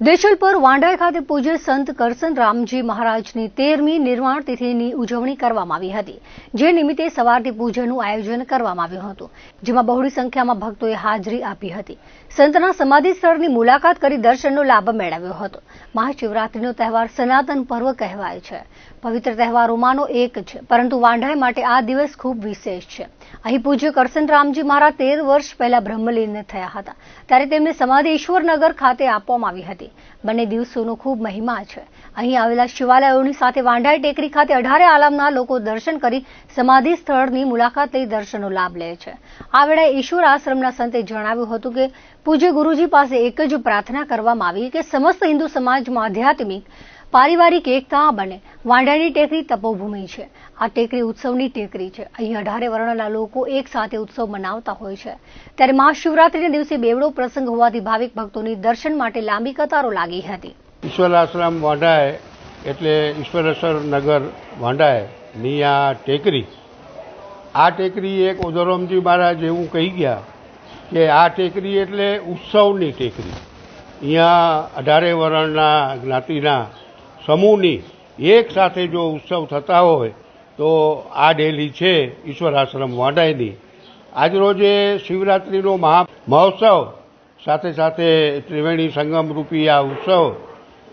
દેશલપર વાંડાઈ ખાતે પૂજ્ય સંત કરસન રામજી મહારાજની તેરમી નિર્વાણ તિથિની ઉજવણી કરવામાં આવી હતી, જે નિમિત્તે સવારથી પૂજનનું આયોજન કરવામાં આવ્યું હતું, જેમાં બહોળી સંખ્યામાં ભક્તોએ હાજરી આપી હતી. સંતના સમાધિ સ્થળની મુલાકાત કરી દર્શનનો લાભ મેળવ્યો હતો. મહાશિવરાત્રીનો તહેવાર સનાતન પર્વ કહેવાય છે. પવિત્ર તહેવારોમાંનો એક છે, પરંતુ વાંઢાઈ માટે આ દિવસ ખૂબ વિશેષ છે. અહીં પૂજ્ય કરસન રામજી મહારાજ તેર વર્ષ પહેલા બ્રહ્મલીન થયા હતા, ત્યારે તેમને સમાધિ ઈશ્વરનગર ખાતે આપવામાં આવી હતી. બંને દિવસોનો ખૂબ મહિમા છે. અહીં આવેલા શિવાલયોની સાથે વાંઢાઈ ટેકરી ખાતે અઢારે આલમના લોકો દર્શન કરી સમાધિ સ્થળની મુલાકાત લઈ દર્શનનો લાભ લે છે. આ વેળાએ ઈશ્વર આશ્રમના સંતે જણાવ્યું હતું કે પૂજ્ય ગુરુજી પાસે એક જ પ્રાર્થના કરવામાં આવી કે સમસ્ત હિન્દુ સમાજમાં આધ્યાત્મિક પારિવારિક એકતા બને. વાંઢાની ટેકરી તપોભૂમિ છે. આ ટેકરી ઉત્સવની ટેકરી છે. અહીં અઢારે વર્ણના લોકો એક સાથે ઉત્સવ મનાવતા હોય છે. ત્યારે મહાશિવરાત્રીના દિવસે બેવડો પ્રસંગ હોવાથી ભાવિક ભક્તોની દર્શન માટે લાંબી કતારો લાગી હતી. ઈશ્વર આશ્રમ વાંઢાએ એટલે ઈશ્વરેશ્વર નગર વાંઢાએ ની આ ટેકરી. આ ટેકરી એક ઓદરોમજી મહારાજ એવું કહી ગયા કે આ ટેકરી એટલે ઉત્સવની ટેકરી. અહીંયા અઢારે વર્ણના જ્ઞાતિના સમૂહની એક સાથે જો ઉત્સવ થતા હોય, તો આ ડેલી છે ઈશ્વર આશ્રમ વાંઢાઈની આજરોજે શિવરાત્રિનો મહા મહોત્સવ, સાથે સાથે ત્રિવેણી સંગમ રૂપી આ ઉત્સવ,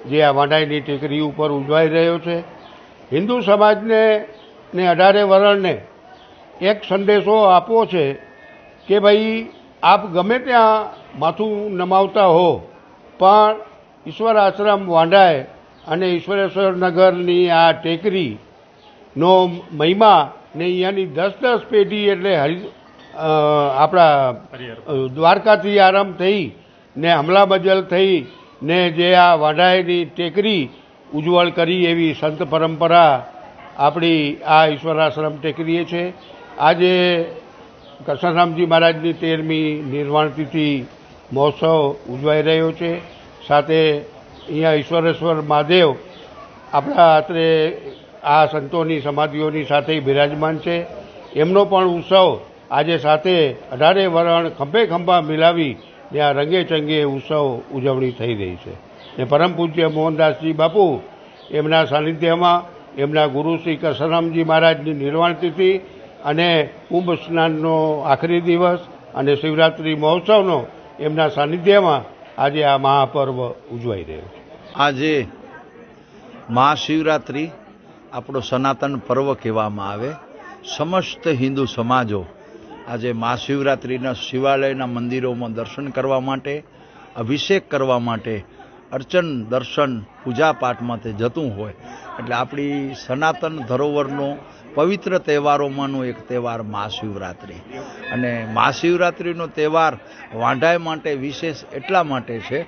જે આ વાંઢાઈની ટેકરી ઉપર ઉજવાઈ રહ્યો છે. હિન્દુ સમાજને ને અઢારે વરણને એક સંદેશો આપવો છે કે ભાઈ, આપ ગમે ત્યાં માથું નમાવતા હો, પણ ઈશ્વર આશ્રમ વાંઢાય અને ઈશ્વરેશ્વર નગરની આ ટેકરીનો મહિમા ને અહીંયાની દસ દસ પેઢી એટલે હરિ આપણા દ્વારકાથી આરંભ થઈ ને હમલા બજલ થઈ ને જે આ વાંઢાઈની ટેકરી ઉજ્જવળ કરી એવી સંત પરંપરા આપણી આ ઈશ્વરાશ્રમ ટેકરીએ છે. આજે કૃષ્ણરામજી મહારાજની તેરમી નિર્વાણ તિથિ મહોત્સવ ઉજવાઈ રહ્યો છે. સાથે અહીંયા ઈશ્વરેશ્વર મહાદેવ આપણા અત્રે આ સંતોની, સમાધિઓની સાથે બિરાજમાન છે. એમનો પણ ઉત્સવ આજે સાથે અઢારે વરણ ખંભે ખંભા મિલાવી આ રંગે ચંગે ઉત્સવ ઉજવણી થઈ રહી છે. ને પરમ પૂજ્ય મોહનદાસજી બાપુ, એમના સાનિધ્યમાં એમના ગુરુ શ્રી કૃષ્ણરામજી મહારાજની નિર્વાણ તિથિ અને કુંભ સ્નાનનો આખરી દિવસ અને શિવરાત્રિ મહોત્સવનો એમના સાનિધ્યમાં આજે આ મહાપર્વ ઉજવાઈ રહ્યો આજે મહાશિવરાત્રિ આપણો સનાતન પર્વ કહેવામાં આવે. સમસ્ત હિન્દુ સમાજો આજે મહાશિવરાત્રિના શિવાલયના મંદિરોમાં દર્શન કરવા માટે, અભિષેક કરવા માટે, અર્ચન, દર્શન પૂજાપાઠમાં તે જતું હોય. એટલે આપણી સનાતન ધરોહરનો પવિત્ર તહેવારોમાંનો એક તહેવાર મહાશિવરાત્રિ. અને મહાશિવરાત્રિનો તહેવાર વાંઢાઈ માટે વિશેષ એટલા માટે છે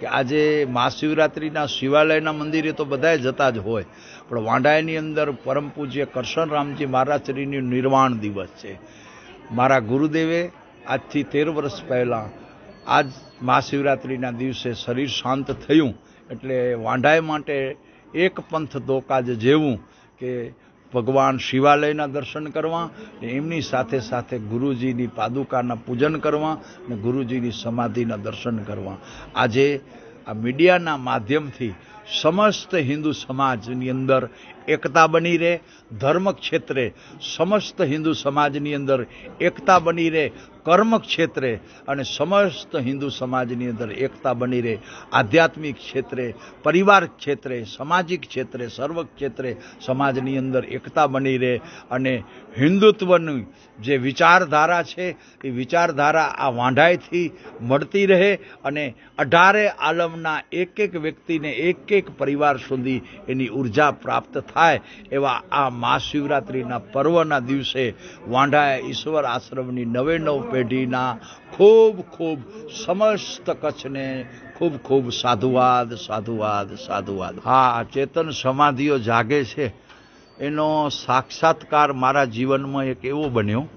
કે આજે મહાશિવરાત્રિના શિવાલયના મંદિરે તો બધાએ જતા જ હોય, પણ વાંઢાઈની અંદર પરમ પૂજ્ય કરશનરામજી મહારાજશ્રીની નિર્વાણ દિવસ છે. મારા ગુરુદેવે, આજથી તેર વર્ષ પહેલાં આજ મહાશિવરાત્રિના દિવસે શરીર શાંત થયું, એટલે વાંઢાઈ માટે એક પંથ દોકાજ જેવું કે ભગવાન શિવાલયના દર્શન કરવા ને એમની સાથે સાથે ગુરુજીની પાદુકાના પૂજન કરવા અને ગુરુજીની સમાધિના દર્શન કરવા. આજે આ મીડિયાના માધ્યમથી સમસ્ત હિન્દુ સમાજની અંદર એકતા બની રહે, ધર્મ ક્ષેત્રે સમસ્ત હિન્દુ સમાજની અંદર એકતા બની રહે, કર્મ ક્ષેત્રે અને સમસ્ત હિન્દુ સમાજની અંદર એકતા બની રહે. આધ્યાત્મિક ક્ષેત્રે, પરિવાર ક્ષેત્રે, સામાજિક ક્ષેત્રે, સર્વ ક્ષેત્રે સમાજની અંદર એકતા બની રહે અને હિન્દુત્વની જે વિચારધારા છે, એ વિચારધારા આ વાંઢાઈથી મળતી રહે અને અઢારે આલમના એક એક વ્યક્તિને એક એક પરિવાર સુધી એની ઊર્જા પ્રાપ્ત થાય એવા આ મહાશિવરાત્રિના પર્વના દિવસે વાંઢાએ ઈશ્વર આશ્રમની નવે નવ પેઢીના ખૂબ ખૂબ સમસ્ત કચ્છને ખૂબ ખૂબ સાધુવાદ સાધુવાદ સાધુવાદ. હા ચેતન સમાધિઓ જાગે છે. એનો સાક્ષાત્કાર મારા જીવનમાં એક એવો બન્યો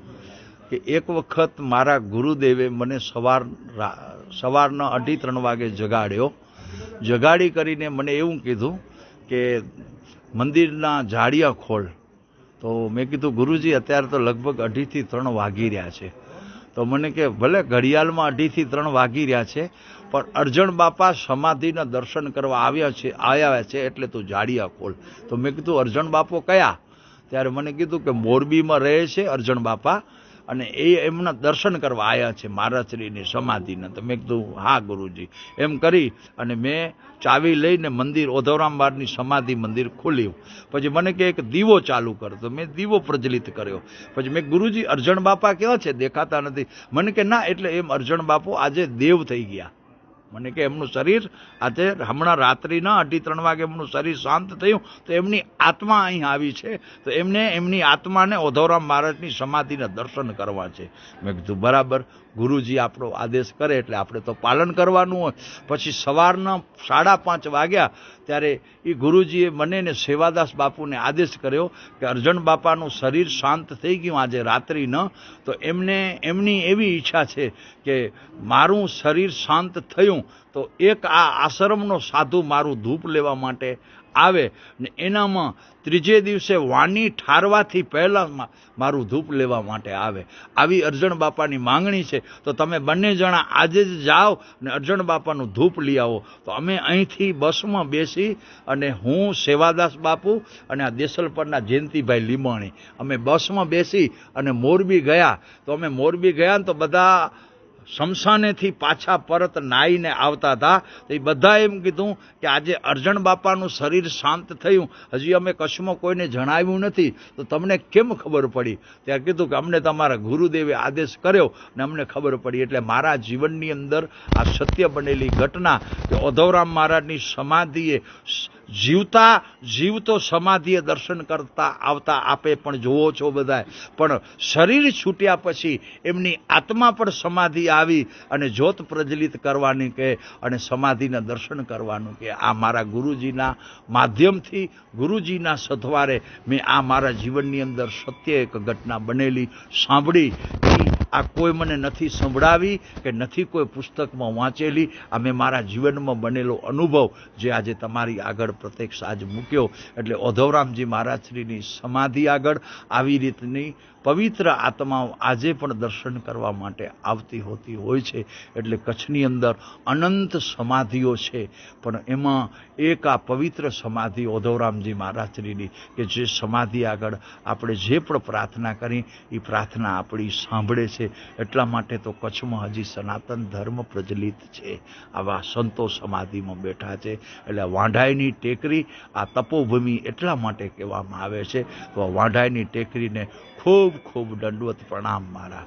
કે એક વખત મારા ગુરુદેવે મને સવાર સવારના અઢી ત્રણ વાગે જગાડ્યો જગાડી કરીને મને એવું કીધું કે મંદિરના જાળિયા ખોલ. તો મેં કીધું, ગુરુજી, અત્યારે તો લગભગ અઢીથી ત્રણ વાગી રહ્યા છે. તો મને કે, ભલે ઘડિયાળમાં અઢીથી ત્રણ વાગી રહ્યા છે, પણ અર્જણ બાપા સમાધિના દર્શન કરવા આવ્યા છે આવ્યા છે એટલે તું જાડિયા ખોલ. તો મેં કીધું, અર્જણ બાપો કયા? ત્યારે મને કીધું કે, મોરબીમાં રહે છે અર્જણ બાપા. અને એ એમના દર્શન કરવા આવ્યા છે મહારાજશ્રીની સમાધિને. તો મેં કીધું, હા, ગુરુજી. એમ કરી અને મેં ચાવી લઈને મંદિર, ઓધવરામ બારની સમાધિ મંદિર ખોલ્યું. પછી મને કે એક દીવો ચાલુ કર. તો મેં દીવો પ્રજ્વલિત કર્યો. પછી મેં ગુરુજી અર્જણ બાપા કેવા છે? દેખાતા નથી. મને કે, ના, એટલે એમ અર્જણ બાપુ આજે દેવ થઈ ગયા. મને કે એમનું શરીર આજે હમણાં રાત્રિના અઢી ત્રણ વાગે એમનું શરીર શાંત થયું તો એમની આત્મા અહીં આવી છે. તો એમને એમની આત્માને ઓધોરામ મહારાજની સમાધિના દર્શન કરવા છે. મેં કીધું, બરાબર ગુરુજી આપણો આદેશ કરે એટલે આપણે તો પાલન કરવાનું હોય. પછી સવારના સાડા પાંચ વાગ્યા ત્યારે એ ગુરુજીએ મને ને સેવાદાસ બાપુને આદેશ કર્યો કે અર્જણ બાપાનું શરીર શાંત થઈ ગયું આજે રાત્રિ ન તો એમને, એમની એવી ઈચ્છા છે કે મારું શરીર શાંત થયું તો એક આ આશ્રમનો સાધુ મારું ધૂપ લેવા માટે આવે ને એનામાં ત્રીજે દિવસે વાણી ઠારવાથી પહેલાં મારું ધૂપ લેવા માટે આવે. આવી અર્જણ બાપાની માંગણી છે. તો તમે બંને જણા આજે જ જાઓ ને અર્જણ બાપાનું ધૂપ લઈ આવો. તો અમે અહીંથી બસમાં બેસી અને હું, સેવાદાસ બાપુ અને આ દેસલપરના જયંતિભાઈ લીમાણી અમે બસમાં બેસી અને મોરબી ગયા. તો અમે મોરબી ગયા ને તો બધા શમશાનેથી પાછા પરત નાહીને આવતા હતા. તો એ બધા એમ કીધું કે આજે અર્જણ બાપાનું શરીર શાંત થયું. હજી અમે કચ્છમાં કોઈને જણાવ્યું નથી. તો તમને કેમ ખબર પડી? ત્યારે કીધું કે અમને તમારા ગુરુદેવે આદેશ કર્યો ને અમને ખબર પડી. એટલે મારા જીવનની અંદર આ સત્ય બનેલી ઘટના કે ઓધવરામ મહારાજની સમાધિએ જીવતા જીવતો સમાધિએ દર્શન કરતા આવતા આપે પણ જુઓ છો બધા પણ શરીર છૂટ્યા પછી એમની આત્મા પણ સમાધિ આવી અને જ્યોત પ્રજ્વલિત કરવાની કહે અને સમાધિના દર્શન કરવાનું કે આ મારા ગુરુજીના માધ્યમથી ગુરુજીના સથવારે મેં આ મારા જીવનની અંદર સત્ય એક ઘટના બનેલી સાંભળી. આ કોઈ મને નથી સંભળાવી કે નથી કોઈ પુસ્તકમાં વાંચેલી. આ મેં મારા જીવનમાં બનેલો અનુભવ જે આજે તમારી આગળ પ્રત્યક્ષ આજ મૂક્યો. એટલે ઓધવરામજી મહારાજશ્રીની સમાધિ આગળ આવી રીતની પવિત્ર આત્માઓ આજે પણ દર્શન કરવા માટે આવતી હોતી હોય છે. એટલે કચ્છની અંદર અનંત સમાધિઓ છે. પણ એમાં એક આ પવિત્ર સમાધિ ઓધવરામજી મહારાજની કે જે સમાધિ આગળ આપણે જે પણ પ્રાર્થના કરી એ પ્રાર્થના આપણી સાંભળે છે. એટલા માટે તો કચ્છમાં હજી સનાતન ધર્મ પ્રચલિત છે. આવા સંતો સમાધિમાં બેઠા છે. એટલે વાંઢાઈની ટેકરી આ તપોભૂમિ એટલા માટે કહેવામાં આવે છે. તો વાંઢાઈની ટેકરીને ખૂબ ખૂબ દંડવત પ્રણામ મારા